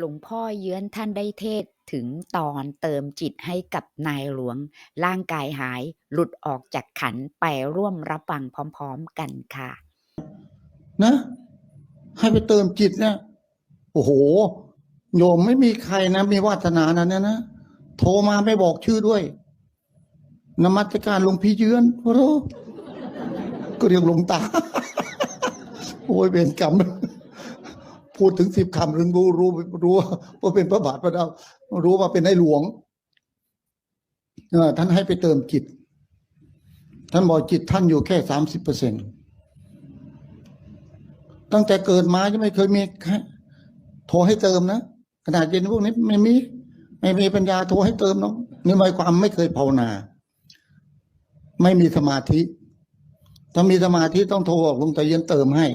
หลวงพ่อเยื้อนท่านได้เทศถึงตอนเติมจิตให้กับนายหลวง ร่างกายหายหลุดออกจากขันไปร่วมรับฟังพร้อม ๆกันค่ะ นะ ให้ไปเติมจิตเนี่ยโอ้โห โยมไม่มีใครนะ มีวาสนานั้นนะนะ โทรมาไม่บอกชื่อด้วยนมัสการหลวงพี่เยือนโอ้โหก็เรียกหลวงตา โอ้ยเวรกรรม พูดถึงสิบคำถึงรู้รู้รู้ว่าเป็นพระบาทพระเจ้ารู้ว่าเป็นในหลวงท่านให้ไปเติมจิต ท่านบอกจิตท่านอยู่แค่สามสิบเปอร์เซ็นต์ตั้งแต่เกิดมายังไม่เคยมีครโทรให้เติมนะขนาดเย็นพวกนี้ไม่มีไม่มีปัญญาโทรให้เติมเนาะนี่หมายความไม่เคยภาวนา ไม่มีสมาธิ ถ้ามีสมาธิต้องโทรบอกลงตะเย็นเติมให้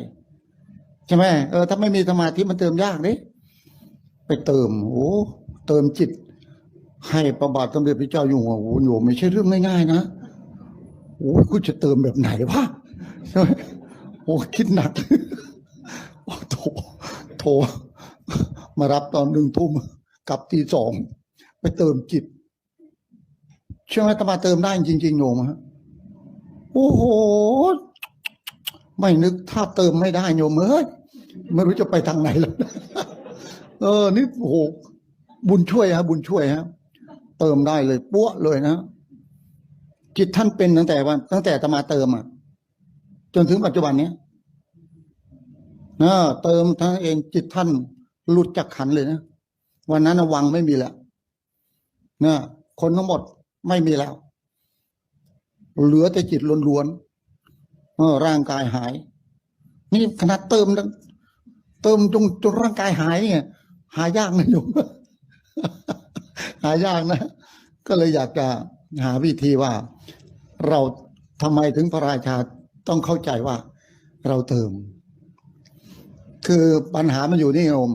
ใช่ไหมเออถ้าไม่มีสมาธิมันเติมยากเด้ไปเติมโอ้เติมจิต ให้ประบาทสมเด็จพระเจ้าอยู่หัวโอ้โหไม่ใช่เรื่องง่ายๆนะโอ้กูจะเติมแบบไหนวะใช่ไหมโอ้คิดหนักโอ้โทรโทรมารับตอนหนึ่งทุ่มกลับตีสองไปเติมจิตเชื่อไหมตมาเติมได้จริงๆโยมฮะโอ้โห ไม่นึกถ้าเติมไม่ได้โยมเอ้ยไม่รู้จะไปทางไหนแล้วเออนี่โอ้โหบุญช่วยฮะบุญช่วยฮะเติมได้เลยปั้วเลยนะจิตท่านเป็นตั้งแต่วันตั้งแต่อาตมาเติมอะ จนถึงปัจจุบันเนี้ยนะเติมท่านเองจิตท่านหลุดจากขันเลยนะวันนั้นนะวังไม่มีแล้วนะคนทั้งหมดไม่มีแล้ว เหลือแต่จิตล้วนๆ เออร่างกายหาย นี่ขนาดเติมเติมจนจนร่างกายหายเนี่ย หายากนะโยมหายากนะ ก็เลยอยากจะหาวิธีว่า เราทำไมถึงพระราชาต้องเข้าใจว่า เราเติม คือปัญหามันอยู่นี่โยม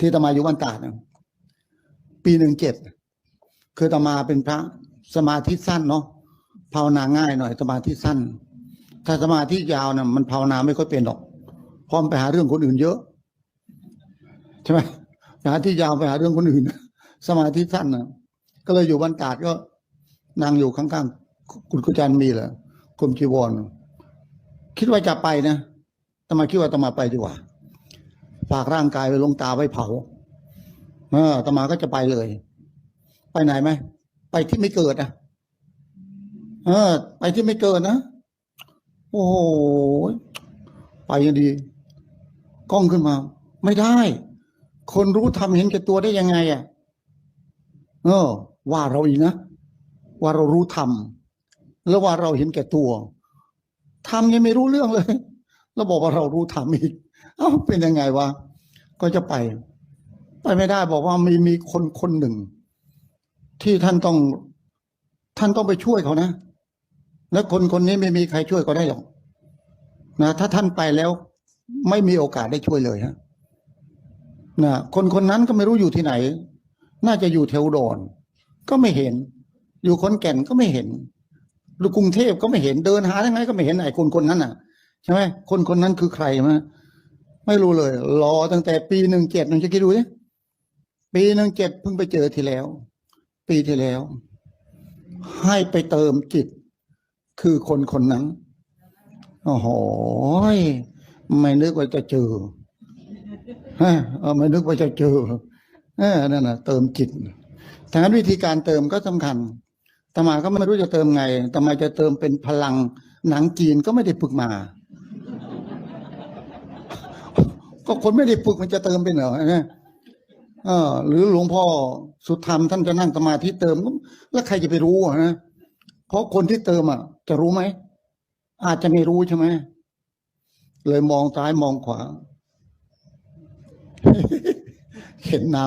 ที่ตมาอยู่บ้านตาดนะปีหนึ่งเจ็ดคือตมาเป็นพระสมาธิสั้นเนาะภาวนาง่ายหน่อยสมาธิสั้น ถ้าสมาธิยาวนะมันภาวนาไม่ค่อยเป็นหรอกเพราะมันไปหาเรื่องคนอื่นเยอะใช่ไหมไปหาที่ยาวไปหาเรื่องคนอื่น สมาธิสั้นนะก็เลยอยู่บ้านตาดก็นั่งอยู่ข้างๆคุณกุจันมีเหรอกรมจีวรคิดว่าจะไปนะตมาคิดว่าตมาไปดีกว่าฝากร่างกายไว้ลงตาไว้เผาเออตมาก็จะไปเลย ไปไหนไหมไปที่ไม่เกิดนะเออ ไปที่ไม่เกิดนะ โอ้โหไปกันดี กล้องขึ้นมา ไม่ได้ คนรู้ทำเห็นแก่ตัวได้ยังไงอะ เออ ว่าเราอีกนะว่าเรารู้ทำแล้วว่าเราเห็นแก่ตัวทำยังไม่รู้เรื่องเลย แล้วบอกว่าเรารู้ทำอีก เอ้าเป็นยังไงวะก็จะไป ไปไม่ได้บอกว่ามีมีคนคนหนึ่ง ที่ท่านต้อง ท่านต้องไปช่วยเขานะ และคนคนนี้ไม่มีใครช่วยเขาได้หรอกนะถ้าท่านไปแล้ว ไม่มีโอกาสได้ช่วยเลยฮะนะคนคนนั้นก็ไม่รู้อยู่ที่ไหน น่าจะอยู่แถวดอนก็ไม่เห็น อยู่คนแก่นก็ไม่เห็นหรือกรุงเทพก็ไม่เห็นเดินหาทั้งไงก็ไม่เห็นไอ้คนคนนั้นน่ะใช่ไหมคนคนนั้นคือใครมาไม่รู้เลย รอตั้งแต่ปีหนึ่งเจ็ดนึงจะคิดดูดิปีหนึ่งเจ็ดเพิ่งไปเจอทีแล้ว ปีที่แล้ว ให้ไปเติมจิต คือคนคนนั้นโอ้โหไม่นึกว่าจะเจอฮะไม่นึกว่าจะเจอเออนั่นน่ะ เติมจิตทางนั้นวิธีการเติมก็สำคัญตมาก็ไม่รู้จะเติมไงตมาจะเติมเป็นพลังหนังจีนก็ไม่ได้ฝึกมา ก็คนไม่ได้ฝึกมันจะเติมเป็นเหรอเออหรือหลวงพ่อสุธรรมท่านจะนั่งสมาธิเติมแล้วใครจะไปรู้อะนะเพราะคนที่เติมอะ จะรู้ไหม อาจจะไม่รู้ใช่ไหม เลยมองซ้ายมองขวา เห็นน้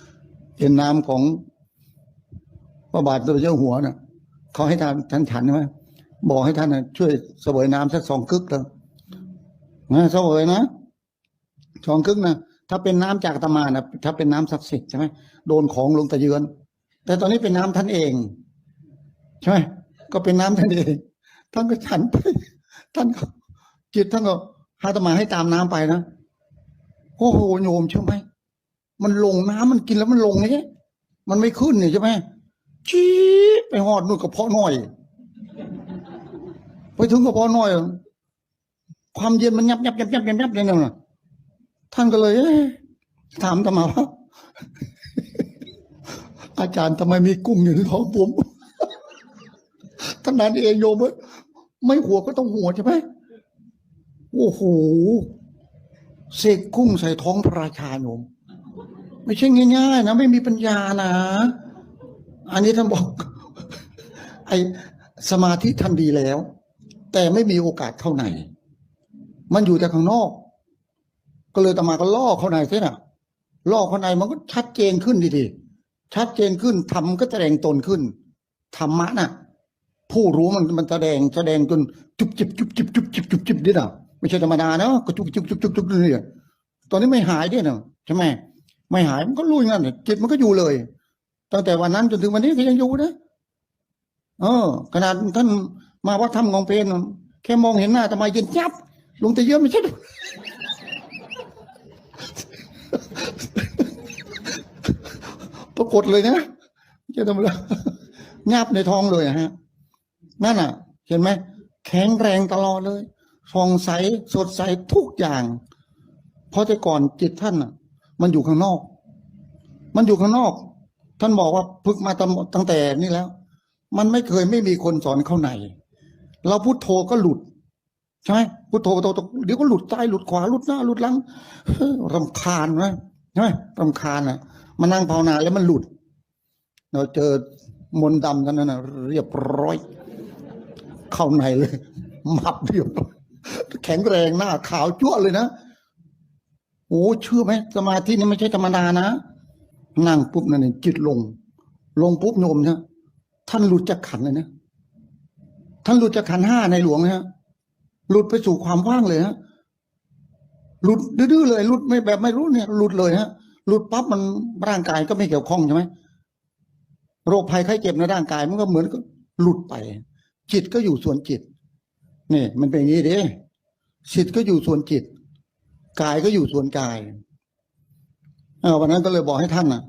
ำเห็นน้ำของพระบาทสมเด็จเจ้าหัวน่ะเขาให้ท่านท่านฉันใช่ไหมบอกให้ท่านนะช่วยเสวยน้ำสักสองกึกเลยนะเสวยนะสองกึกนะถ้าเป็นน้ำจากตมานะถ้าเป็นน้ำศักดิ์สิทธิ์ใช่ไหมโดนของลงตะเยือน แต่ตอนนี้เป็นน้ำท่านเอง ใช่ไหม ก็เป็นน้ำท่านเองท่านก็ฉันไป ท่านก็จิตท่านก็หาตมาให้ตามน้ำไปนะโอ้โหโยมใช่ไหมมันลงน้ำมันกินแล้วมันลงนี่มันไม่ขึ้นเนี่ยใช่ไหมจี๊ดไปหอดนู่นกระเพาะน้อย ไปถึงกระเพาะน้อย ความเย็นมันยับยับยับยับยับยับเลยนะท่านก็เลยถามตมาว่าอาจารย์ทำไมมีกุ้งอยู่ในท้องผม ท่านนั้นเองโยมเอ้ยไม่หัวก็ต้องหัวใช่ไหมโอ้โหเสกกุ้งใส่ท้องพระราชาโยมไม่ใช่ง่ายๆนะไม่มีปัญญานะ อันนี้ท่านบอก ไอสมาธิท่านดีแล้ว แต่ไม่มีโอกาสเข้าใน มันอยู่แต่ข้างนอก ก็เลยตมาก็ล่อเข้าในใช่น่ะล่อเข้าในมันก็ชัดเจนขึ้นดีๆชัดเจนขึ้นธรรมก็แสดงตนขึ้นธรรมะน่ะ ผู้รู้มันมันแสดงแสดงจนจุบจิบจุบจิบจุบจิบจุบจิบนี่นะไม่ใช่ธรรมดานะก็จุบจุบจุบจุบจุบนี่ตอนนี้ไม่หายด้วยนะใช่ไหมไม่หายมันก็ลุยงั้นจิตมันก็อยู่เลย ตั้งแต่วันนั้นจนถึงวันนี้ก็ยังอยู่นะเออ ขนาดท่านมาวัดธรรมของเพนแค่มองเห็นหน้าทำไมเย็นจับลงแต่เยอะไม่ใช่ปรากฏเลยนะจะทำอะไรงับในท้องเลยอะฮะ นั่นอะ เห็นไหมแข็งแรงตลอดเลยส่องใสสดใสทุกอย่าง เพราะแต่ก่อนจิตท่านอะ มันอยู่ข้างนอก มันอยู่ข้างนอก ท่านบอกว่าฝึกมาตั้งตั้งแต่นี่แล้ว มันไม่เคยไม่มีคนสอนเข้าในเราพุโทโธก็หลุดใช่ไหมพุโทโธพุทโธเดี๋ยวก็หลุดซ้ายหลุดขวาหลุดหน้าหลุดหลังรำคาญไหมใช่ไหมรำคาญอะมานั่งภาวนาแล้วมันหลุดเราเจอมนต์ดำกันนั่นนะเรียบร้อย เข้าในเลยมับเรียบร้อยแข็งแรงหน้าขาวจั่วเลยนะโอ้เชื่อไหมสมาธินี่ไม่ใช่ธรรมดานะนั่งปุ๊บนั่นเองจิตลง ลงปุ๊บโยมนี่ยท่านหลุดจากขันเลยนะท่านหลุดจากขันห้าในหลวงนะฮะหลุดไปสู่ความว่างเลยฮะหลุดดื้อเลยหลุดไม่แบบไม่รู้เนี่ย หลุดเลยฮะหลุดปั๊บมันร่างกายก็ไม่เกี่ยวข้องใช่ไหมโรคภัยไข้เจ็บในร่างกายมันก็เหมือนกับหลุดไป จิตก็อยู่ส่วนจิตนี่มันเป็นอย่างนี้ด้จิตก็อยู่ส่วนจิต กายก็อยู่ส่วนกายเอวันนั้นก็เลยบอกให้ท่านนะ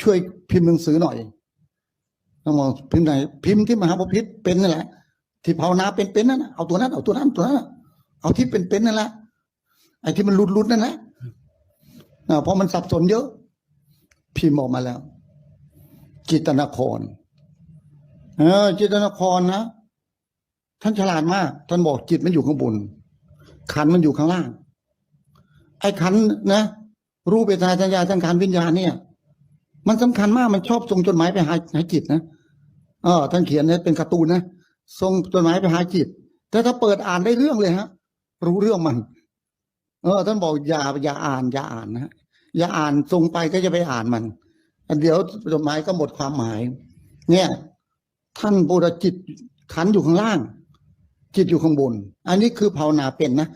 ช่วยพิมพ์หนังสือหน่อยต้องมองพิมพ์ไหน พิมพ์ที่มหาปพิธเป็นนั่นแหละ ที่ภาวนาเป็นๆนั่นน่ะเอาตัวนั้นเอาตัวนั้นตัวนั้นเอาที่เป็นๆนั่นแหละไอ้ที่มันหลุดๆนั่นแหละอ่าเพราะมันสับสนเยอะ พิมพ์ออกมาแล้วจิตนคร เออจิตนครนะ ท่านฉลาดมาก ท่านบอกจิตมันอยู่ข้างบน ขันมันอยู่ข้างล่าง ไอ้ขันนะรูปเวทนาสัญญาสังขารวิญญาณเนี่ย มันสำคัญมากมันชอบส่งจดหมายไปหาหาจิตนะเออท่านเขียนเนี่ยเป็นการ์ตูนนะส่งจดหมายไปหาจิต แต่ถ้าเปิดอ่านได้เรื่องเลยฮะ รู้เรื่องมัน เออ ท่านบอกอย่าอย่าอ่านอย่าอ่านนะอย่าอ่านส่งไปก็จะไปอ่านมันเดี๋ยวจดหมายก็หมดความหมาย เนี่ย ท่านบูรจิตขันอยู่ข้างล่าง จิตอยู่ข้างบน อันนี้คือภาวนาเป็นนะ